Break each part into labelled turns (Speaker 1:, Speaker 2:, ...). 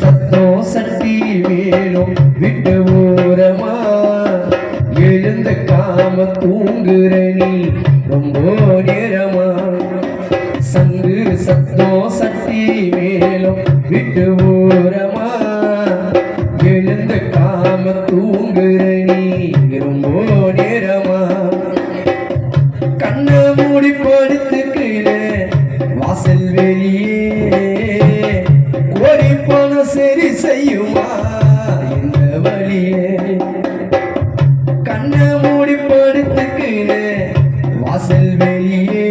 Speaker 1: சத்தோ சட்டி வேணும் விட்டு ஓரமா எழுந்த காம தூங்குற நீ ரொம்ப நேரமா? சங்கு சத்தோ சட்டி மேலும் விட்டு ஓரமா எழுந்த காம தூங்குற நீ சரி செய்யுமா? இந்த வழியே. கண்ணை மூடி படுத்துக்குன்னு வாசல் வெளியே.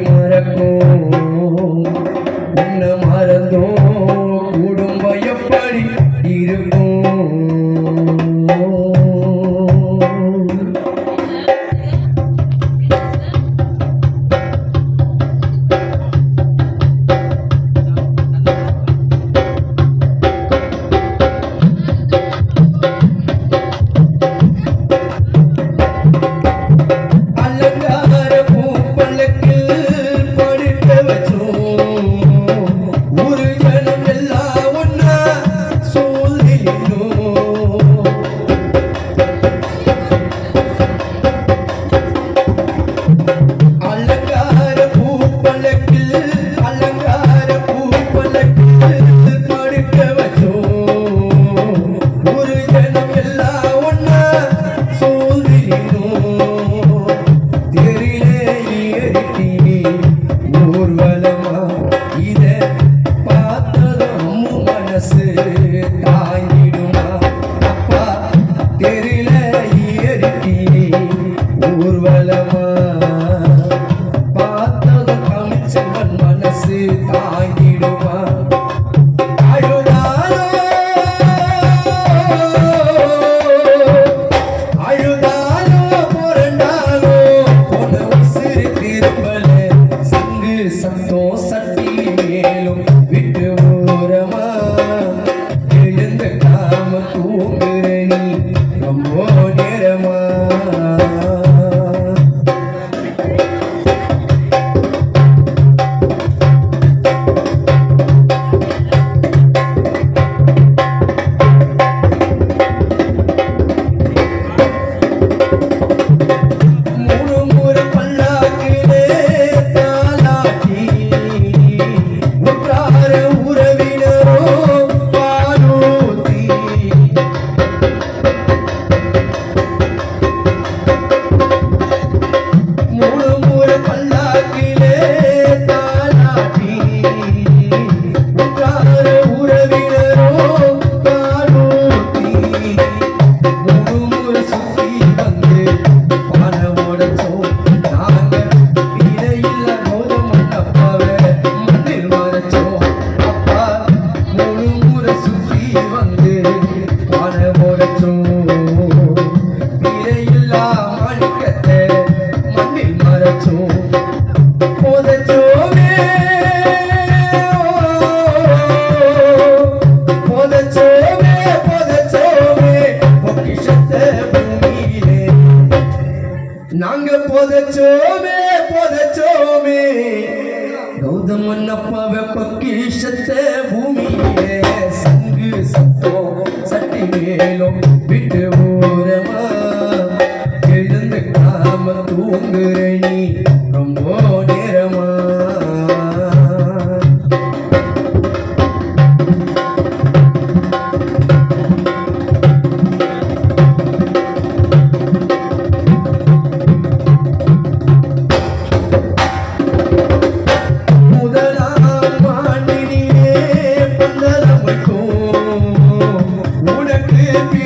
Speaker 1: மறக்கும். உன்னை மறந்தோம். குடும்பம் எப்படி இருக்கும்? hacer. திருநீ புதைச்சோமே புதைச்சோமே. கௌதமன்னப்பாவை பக்கீஷத்தை பூமியே சங்கு சத்தம் சட்டி மேலும் প্রেমে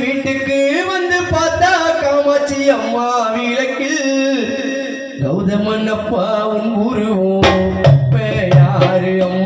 Speaker 1: வீட்டுக்கு வந்து பார்த்தா காமாட்சி அம்மா விளக்கில் கௌதமன் அப்பாவும் உருவோம் உருவம் யாரு அம்மா?